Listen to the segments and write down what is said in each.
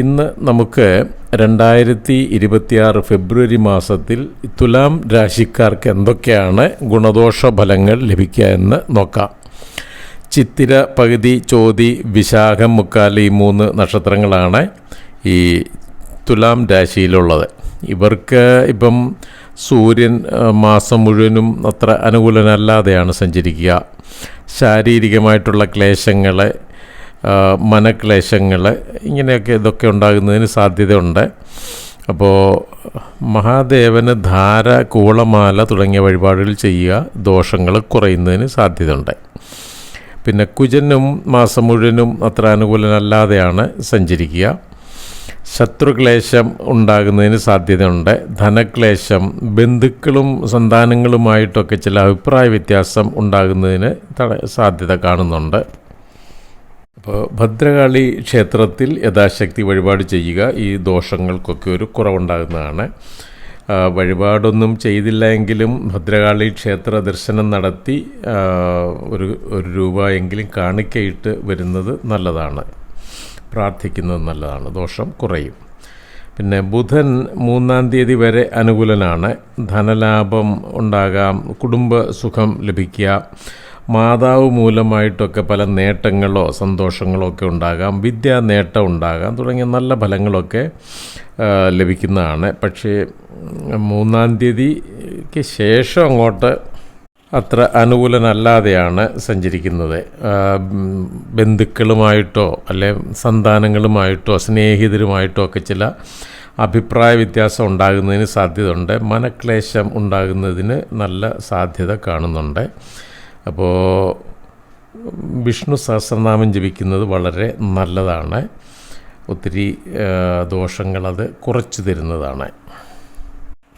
ഇന്ന് നമുക്ക് രണ്ടായിരത്തി ഇരുപത്തിയാറ് ഫെബ്രുവരി മാസത്തിൽ തുലാം രാശിക്കാർക്ക് എന്തൊക്കെയാണ് ഗുണദോഷ ഫലങ്ങൾ ലഭിക്കുക എന്ന് നോക്കാം. ചിത്തിര പകുതി ചോതി വിശാഖം മുക്കാൽ ഈ മൂന്ന് നക്ഷത്രങ്ങളാണ് ഈ തുലാം രാശിയിലുള്ളത്. ഇവർക്ക് ഇപ്പം സൂര്യൻ മാസം മുഴുവനും അത്ര അനുകൂലനല്ലാതെയാണ് സഞ്ചരിക്കുക. ശാരീരികമായിട്ടുള്ള ക്ലേശങ്ങൾ മനക്ലേശങ്ങൾ ഇങ്ങനെയൊക്കെ ഇതൊക്കെ ഉണ്ടാകുന്നതിന് സാധ്യതയുണ്ട്. അപ്പോൾ മഹാദേവന് ധാര കൂളമാല തുടങ്ങിയ വഴിപാടുകൾ ചെയ്യുക ദോഷങ്ങൾ കുറയുന്നതിന് സാധ്യതയുണ്ട്. പിന്നെ കുജനും മാസം മുഴുവനും അത്ര അനുകൂലനല്ലാതെയാണ് സഞ്ചരിക്കുക. ശത്രുക്ലേശം ഉണ്ടാകുന്നതിന് സാധ്യതയുണ്ട്. ധനക്ലേശം ബന്ധുക്കളും സന്താനങ്ങളുമായിട്ടൊക്കെ ചില അഭിപ്രായ വ്യത്യാസം ഉണ്ടാകുന്നതിന് സാധ്യത കാണുന്നുണ്ട്. അപ്പോൾ ഭദ്രകാളി ക്ഷേത്രത്തിൽ യഥാശക്തി വഴിപാട് ചെയ്യുക ഈ ദോഷങ്ങൾക്കൊക്കെ ഒരു കുറവുണ്ടാകുന്നതാണ്. വഴിപാടൊന്നും ചെയ്തില്ല എങ്കിലും ഭദ്രകാളി ക്ഷേത്ര ദർശനം നടത്തി ഒരു ഒരു രൂപ എങ്കിലും കാണിക്കയിട്ട് വരുന്നത് നല്ലതാണ്. പ്രാർത്ഥിക്കുന്നത് നല്ലതാണ്. ദോഷം കുറയും. പിന്നെ ബുധൻ മൂന്നാം തീയതി വരെ അനുകൂലനാണ്. ധനലാഭം ഉണ്ടാകാം കുടുംബ സുഖം ലഭിക്കുക. മാതാവ് മൂലമായിട്ടൊക്കെ പല നേട്ടങ്ങളോ സന്തോഷങ്ങളോ ഒക്കെ ഉണ്ടാകാം. വിദ്യാ നേട്ടം ഉണ്ടാകാം. തുടങ്ങിയ നല്ല ഫലങ്ങളൊക്കെ ലഭിക്കുന്നതാണ്. പക്ഷേ മൂന്നാം തീയതിക്ക് ശേഷം അങ്ങോട്ട് അത്ര അനുകൂലനല്ലാതെയാണ് സഞ്ചരിക്കുന്നത്. ബന്ധുക്കളുമായിട്ടോ അല്ലെ സന്താനങ്ങളുമായിട്ടോ സ്നേഹിതരുമായിട്ടോ ഒക്കെ ചില അഭിപ്രായ വ്യത്യാസം ഉണ്ടാകുന്നതിന് സാധ്യതയുണ്ട്. മനക്ലേശം ഉണ്ടാകുന്നതിന് നല്ല സാധ്യത കാണുന്നുണ്ട്. അപ്പോൾ വിഷ്ണു സഹസ്രനാമം ജപിക്കുന്നത് വളരെ നല്ലതാണ്. ഒത്തിരി ദോഷങ്ങളത് കുറച്ചു തരുന്നതാണ്.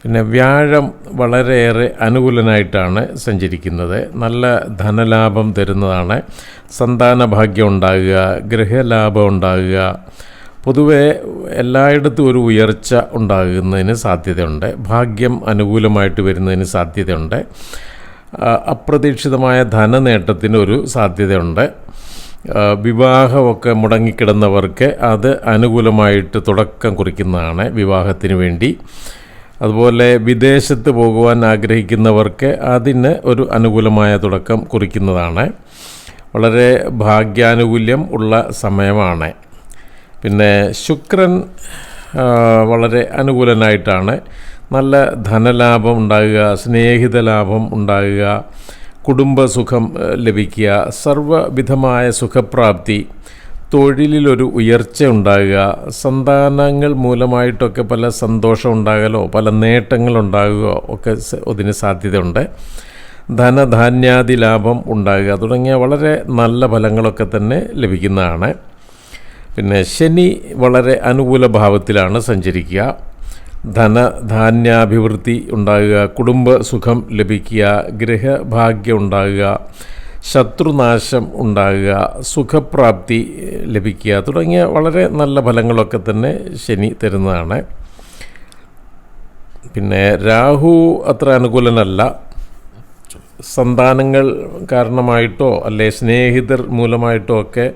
പിന്നെ വ്യാഴം വളരെയേറെ അനുകൂലനായിട്ടാണ് സഞ്ചരിക്കുന്നത്. നല്ല ധനലാഭം തരുന്നതാണ്. സന്താന ഭാഗ്യം ഉണ്ടാകുക ഗൃഹലാഭം ഉണ്ടാകുക പൊതുവെ എല്ലായിടത്തും ഒരു ഉയർച്ച ഉണ്ടാകുന്നതിന് സാധ്യതയുണ്ട്. ഭാഗ്യം അനുകൂലമായിട്ട് വരുന്നതിന് സാധ്യതയുണ്ട്. അപ്രതീക്ഷിതമായ ധനനേട്ടത്തിന് ഒരു സാധ്യതയുണ്ട് വിവാഹമൊക്കെ മുടങ്ങിക്കിടന്നവർക്ക് അത് അനുകൂലമായിട്ട് തുടക്കം കുറിക്കുന്നതാണ് വിവാഹത്തിന് വേണ്ടി. അതുപോലെ വിദേശത്ത് പോകുവാൻ ആഗ്രഹിക്കുന്നവർക്ക് അതിന് ഒരു അനുകൂലമായ തുടക്കം കുറിക്കുന്നതാണ്. വളരെ ഭാഗ്യാനുകൂല്യം ഉള്ള സമയമാണ്. പിന്നെ ശുക്രൻ വളരെ അനുകൂലനായിട്ടാണ് നല്ല ധനലാഭം ഉണ്ടാകുക സ്നേഹിത ലാഭം ഉണ്ടാകുക കുടുംബസുഖം ലഭിക്കുക സർവവിധമായ സുഖപ്രാപ്തി തൊഴിലിലൊരു ഉയർച്ച ഉണ്ടാകുക സന്താനങ്ങൾ മൂലമായിട്ടൊക്കെ പല സന്തോഷം ഉണ്ടാകലോ പല നേട്ടങ്ങൾ ഉണ്ടാകുകയോ ഒക്കെ അതിന് സാധ്യതയുണ്ട്. ധനധാന്യാദി ലാഭം ഉണ്ടാകുക തുടങ്ങിയ വളരെ നല്ല ഫലങ്ങളൊക്കെ തന്നെ ലഭിക്കുന്നതാണ്. പിന്നെ ശനി വളരെ അനുകൂല ഭാവത്തിലാണ് സഞ്ചരിക്കുക. ധനധാന്യാഭിവൃദ്ധി ഉണ്ടാകുക കുടുംബസുഖം ലഭിക്കുക ഗൃഹഭാഗ്യം ഉണ്ടാകുക ശത്രുനാശം ഉണ്ടാകുക സുഖപ്രാപ്തി ലഭിക്കുക തുടങ്ങിയ വളരെ നല്ല ഫലങ്ങളൊക്കെ തന്നെ ശനി തരുന്നതാണ്. പിന്നെ രാഹു അത്ര അനുകൂലനല്ല. സന്താനങ്ങൾ കാരണമായിട്ടോ അല്ലെ സ്നേഹിതർ മൂലമായിട്ടോ ഒക്കെ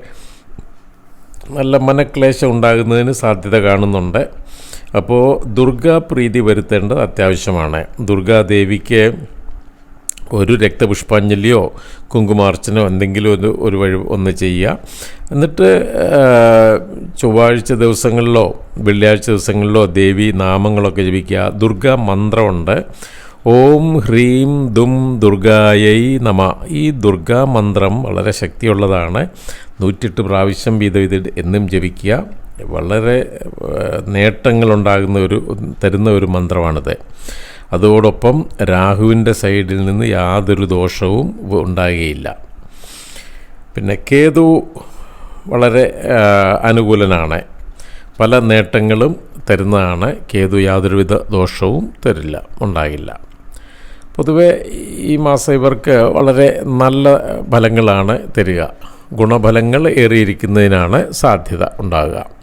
നല്ല മനക്ലേശം ഉണ്ടാകുന്നതിന് സാധ്യത കാണുന്നുണ്ട്. അപ്പോൾ ദുർഗാപ്രീതി വരുത്തേണ്ടത് അത്യാവശ്യമാണ്. ദുർഗാദേവിക്ക് ഒരു രക്തപുഷ്പാഞ്ജലിയോ കുങ്കുമാർച്ചനോ എന്തെങ്കിലും ഒരു ഒരു വഴി ഒന്ന് ചെയ്യുക. എന്നിട്ട് ചൊവ്വാഴ്ച ദിവസങ്ങളിലോ വെള്ളിയാഴ്ച ദിവസങ്ങളിലോ ദേവി നാമങ്ങളൊക്കെ ജപിക്കുക. ദുർഗാ മന്ത്രമുണ്ട്. ഓം ഹ്രീം ദും ദുർഗായൈ നമ. ഈ ദുർഗാ മന്ത്രം വളരെ ശക്തിയുള്ളതാണ്. നൂറ്റെട്ട് പ്രാവശ്യം വീതം ഇത് എന്നും ജപിക്കുക. വളരെ നേട്ടങ്ങളുണ്ടാകുന്ന ഒരു തരുന്ന ഒരു മന്ത്രമാണിത്. അതോടൊപ്പം രാഹുവിന്റെ സൈഡിൽ നിന്ന് യാതൊരു ദോഷവും ഉണ്ടാകുകയില്ല. പിന്നെ കേതു വളരെ അനുകൂലനാണ്. പല നേട്ടങ്ങളും തരുന്നതാണ്. കേതു യാതൊരുവിധ ദോഷവും തരില്ല ഉണ്ടാകില്ല. പൊതുവെ ഈ മാസം ഇവർക്ക് വളരെ നല്ല ഫലങ്ങളാണ് തരിക. ഗുണഫലങ്ങൾ ഏറിയിരിക്കുന്നതിനാണ് സാധ്യത ഉണ്ടാകുക.